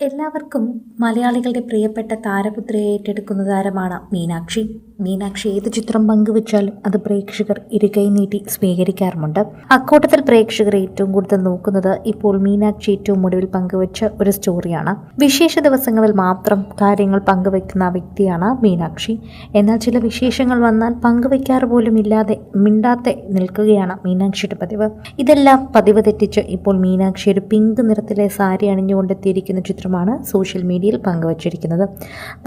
എല്ലാവർക്കും മലയാളികളുടെ പ്രിയപ്പെട്ട താരപുത്രിയെ ഏറ്റെടുക്കുന്ന താരമാണ് മീനാക്ഷി. മീനാക്ഷി ഏത് ചിത്രം പങ്കുവച്ചാലും അത് പ്രേക്ഷകർ ഇരുകൈ നീട്ടി സ്വീകരിക്കാറുമുണ്ട്. അക്കൂട്ടത്തിൽ പ്രേക്ഷകർ ഏറ്റവും കൂടുതൽ നോക്കുന്നത് ഇപ്പോൾ മീനാക്ഷി ഏറ്റവും ഒടുവിൽ പങ്കുവച്ച ഒരു സ്റ്റോറിയാണ്. വിശേഷ ദിവസങ്ങളിൽ മാത്രം കാര്യങ്ങൾ പങ്കുവയ്ക്കുന്ന വ്യക്തിയാണ് മീനാക്ഷി. എന്നാൽ ചില വിശേഷങ്ങൾ വന്നാൽ പങ്കുവയ്ക്കാറ് പോലും ഇല്ലാതെ മിണ്ടാതെ നിൽക്കുകയാണ് മീനാക്ഷിയുടെ പതിവ്. ഇതെല്ലാം പതിവ് തെറ്റിച്ച് ഇപ്പോൾ മീനാക്ഷി ഒരു പിങ്ക് നിറത്തിലെ സാരി അണിഞ്ഞുകൊണ്ടെത്തിയിരിക്കുന്ന ചിത്രമാണ് സോഷ്യൽ മീഡിയയിൽ പങ്കുവച്ചിരിക്കുന്നത്.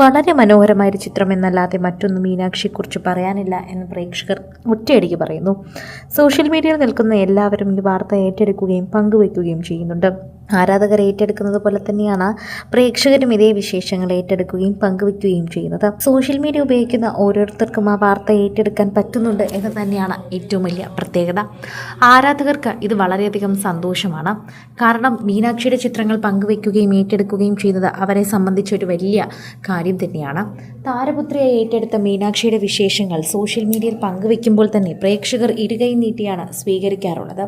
വളരെ മനോഹരമായ ഒരു ചിത്രം എന്നല്ലാതെ മറ്റൊന്നും മീനാക്ഷിയെക്കുറിച്ച് പറയാനില്ല എന്ന് പ്രേക്ഷകർ ഒറ്റയടിക്ക് പറയുന്നു. സോഷ്യൽ മീഡിയയിൽ നിൽക്കുന്ന എല്ലാവരും ഈ വാർത്ത ഏറ്റെടുക്കുകയും പങ്കുവയ്ക്കുകയും ചെയ്യുന്നുണ്ട്. ആരാധകർ ഏറ്റെടുക്കുന്നത് പോലെ തന്നെയാണ് പ്രേക്ഷകരും ഇതേ വിശേഷങ്ങൾ ഏറ്റെടുക്കുകയും പങ്കുവയ്ക്കുകയും ചെയ്യുന്നത്. സോഷ്യൽ മീഡിയ ഉപയോഗിക്കുന്ന ഓരോരുത്തർക്കും ആ വാർത്ത ഏറ്റെടുക്കാൻ പറ്റുന്നുണ്ട് എന്ന് തന്നെയാണ് ഏറ്റവും വലിയ പ്രത്യേകത. ആരാധകർക്ക് ഇത് വളരെയധികം സന്തോഷമാണ്. കാരണം മീനാക്ഷിയുടെ ചിത്രങ്ങൾ പങ്കുവയ്ക്കുകയും ഏറ്റെടുക്കുകയും ചെയ്യുന്നത് അവരെ സംബന്ധിച്ചൊരു വലിയ കാര്യം തന്നെയാണ്. താരപുത്രിയെ ഏറ്റെടുത്ത മീനാക്ഷിയുടെ വിശേഷങ്ങൾ സോഷ്യൽ മീഡിയയിൽ പങ്കുവയ്ക്കുമ്പോൾ തന്നെ പ്രേക്ഷകർ ഇരുകൈ നീട്ടിയാണ് സ്വീകരിക്കാറുള്ളത്.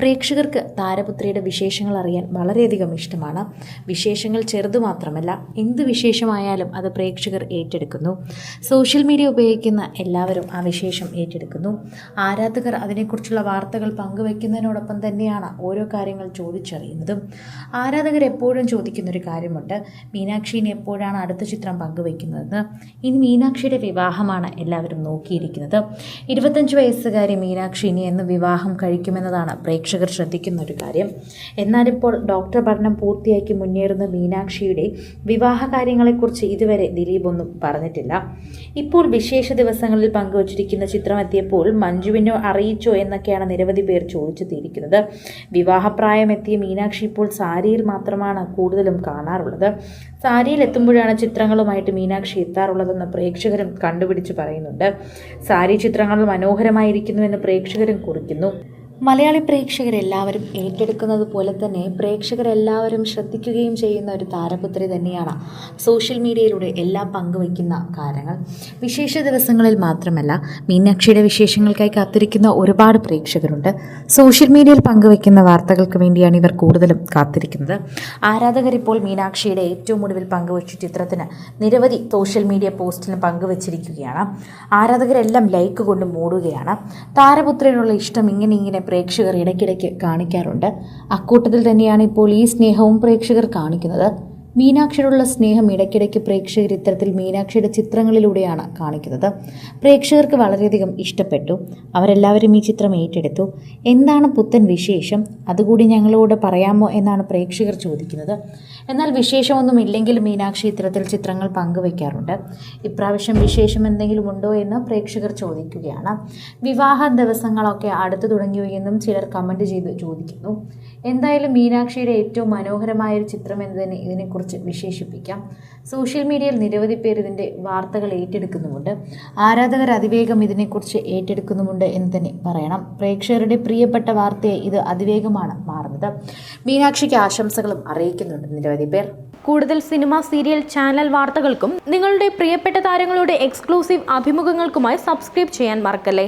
പ്രേക്ഷകർക്ക് താരപുത്രിയുടെ വിശേഷങ്ങൾ അറിയാൻ വളരെയധികം ഇഷ്ടമാണ്. വിശേഷങ്ങൾ ചെറുതു മാത്രമല്ല എന്ത് വിശേഷമായാലും അത് പ്രേക്ഷകർ ഏറ്റെടുക്കുന്നു. സോഷ്യൽ മീഡിയ ഉപയോഗിക്കുന്ന എല്ലാവരും ആ വിശേഷം ഏറ്റെടുക്കുന്നു. ആരാധകർ അതിനെക്കുറിച്ചുള്ള വാർത്തകൾ പങ്കുവയ്ക്കുന്നതിനോടൊപ്പം തന്നെയാണ് ഓരോ കാര്യങ്ങൾ ചോദിച്ചറിയുന്നതും. ആരാധകർ എപ്പോഴും ചോദിക്കുന്നൊരു കാര്യമുണ്ട് മീനാക്ഷിനെ എപ്പോഴാണ് അടുത്ത ചിത്രം പങ്കുവയ്ക്കുന്നതെന്ന്. ഇനി മീനാക്ഷിയുടെ വിവാഹമാണ് എല്ലാവരും നോക്കിയിരിക്കുന്നത്. ഇരുപത്തഞ്ച് വയസ്സുകാരി മീനാക്ഷിനി എന്ന് വിവാഹം കഴിക്കുമെന്നതാണ് പ്രേക്ഷകർ ശ്രദ്ധിക്കുന്ന ഒരു കാര്യം എന്നാലിപ്പോൾ ഡോക്ടർ പഠനം പൂർത്തിയാക്കി മുന്നേറുന്ന മീനാക്ഷിയുടെ വിവാഹ കാര്യങ്ങളെക്കുറിച്ച് ഇതുവരെ ദിലീപ് ഒന്നും പറഞ്ഞിട്ടില്ല. ഇപ്പോൾ വിശേഷ ദിവസങ്ങളിൽ പങ്കുവച്ചിരിക്കുന്ന ചിത്രം എത്തിയപ്പോൾ മഞ്ജുവിനോ അറിയിച്ചോ എന്നൊക്കെയാണ് നിരവധി പേർ ചോദിച്ചു തീരിക്കുന്നത്. വിവാഹപ്രായമെത്തിയ മീനാക്ഷി ഇപ്പോൾ സാരിയിൽ മാത്രമാണ് കൂടുതലും കാണാറുള്ളത്. സാരിയിൽ എത്തുമ്പോഴാണ് ചിത്രങ്ങളുമായിട്ട് മീനാക്ഷി എത്താറുള്ളതെന്ന് പ്രേക്ഷകരും കണ്ടുപിടിച്ച് പറയുന്നുണ്ട്. സാരി ചിത്രങ്ങൾ മനോഹരമായിരിക്കുന്നുവെന്ന് പ്രേക്ഷകരും കുറിക്കുന്നു. മലയാളി പ്രേക്ഷകരെല്ലാവരും ഏറ്റെടുക്കുന്നത് പോലെ തന്നെ പ്രേക്ഷകരെല്ലാവരും ശ്രദ്ധിക്കുകയും ചെയ്യുന്ന ഒരു താരപുത്രി തന്നെയാണ് സോഷ്യൽ മീഡിയയിലൂടെ എല്ലാം പങ്കുവയ്ക്കുന്ന കാര്യങ്ങൾ വിശേഷ ദിവസങ്ങളിൽ മാത്രമല്ല മീനാക്ഷിയുടെ വിശേഷങ്ങൾക്കായി കാത്തിരിക്കുന്ന ഒരുപാട് പ്രേക്ഷകരുണ്ട്. സോഷ്യൽ മീഡിയയിൽ പങ്കുവയ്ക്കുന്ന വാർത്തകൾക്ക് വേണ്ടിയാണ് ഇവർ കൂടുതലും കാത്തിരിക്കുന്നത്. ആരാധകർ ഇപ്പോൾ മീനാക്ഷിയുടെ ഏറ്റവും ഒടുവിൽ പങ്കുവച്ച ചിത്രത്തിന് നിരവധി സോഷ്യൽ മീഡിയ പോസ്റ്റിലും പങ്കുവച്ചിരിക്കുകയാണ്. ആരാധകരെല്ലാം ലൈക്ക് കൊണ്ട് മൂടുകയാണ്. താരപുത്രിയോടുള്ള ഇഷ്ടം ഇങ്ങനെ ഇങ്ങനെ പ്രേക്ഷകർ ഇടയ്ക്കിടയ്ക്ക് കാണിക്കാറുണ്ട്. അക്കൂട്ടത്തിൽ തന്നെയാണ് ഇപ്പോൾ ഈ സ്നേഹവും പ്രേക്ഷകർ കാണിക്കുന്നത്. മീനാക്ഷിയോടുള്ള സ്നേഹം ഇടയ്ക്കിടയ്ക്ക് പ്രേക്ഷകർ ഇത്തരത്തിൽ മീനാക്ഷിയുടെ ചിത്രങ്ങളിലൂടെയാണ് കാണിക്കുന്നത്. പ്രേക്ഷകർക്ക് വളരെയധികം ഇഷ്ടപ്പെട്ടു. അവരെല്ലാവരും ഈ ചിത്രം ഏറ്റെടുത്തു. എന്താണ് പുത്തൻ വിശേഷം? അതുകൂടി ഞങ്ങളോട് പറയാമോ എന്നാണ് പ്രേക്ഷകർ ചോദിക്കുന്നത്. എന്നാൽ വിശേഷമൊന്നും ഇല്ലെങ്കിലും മീനാക്ഷി ഇത്തരത്തിൽ ചിത്രങ്ങൾ പങ്കുവയ്ക്കാറുണ്ട് ഇപ്രാവശ്യം വിശേഷം എന്തെങ്കിലും ഉണ്ടോ എന്ന് പ്രേക്ഷകർ ചോദിക്കുകയാണ്. വിവാഹ ദിവസങ്ങളൊക്കെ അടുത്തു തുടങ്ങിയോ എന്നും ചിലർ കമന്റ് ചെയ്ത് ചോദിക്കുന്നു. എന്തായാലും മീനാക്ഷിയുടെ ഏറ്റവും മനോഹരമായ ഒരു ചിത്രം എന്നതിനെ തന്നെ ഇതിനെക്കുറിച്ച് വിശേഷിപ്പിക്കാം. സോഷ്യൽ മീഡിയയിൽ നിരവധി പേർ ഇതിന്റെ വാർത്തകൾ ഏറ്റെടുക്കുന്നുമുണ്ട്. ആരാധകർ അതിവേഗം ഇതിനെക്കുറിച്ച് ഏറ്റെടുക്കുന്നുമുണ്ട് എന്ന് തന്നെ പറയണം. പ്രേക്ഷകരുടെ പ്രിയപ്പെട്ട വാർത്തയെ ഇത് അതിവേഗമാണ് മാറുന്നത്. മീനാക്ഷിക്ക് ആശംസകളും അറിയിക്കുന്നുണ്ട് നിരവധി പേർ. കൂടുതൽ സിനിമ സീരിയൽ ചാനൽ വാർത്തകൾക്കും നിങ്ങളുടെ പ്രിയപ്പെട്ട താരങ്ങളുടെ എക്സ്ക്ലൂസീവ് അഭിമുഖങ്ങൾക്കുമായി സബ്സ്ക്രൈബ് ചെയ്യാൻ മറക്കല്ലേ?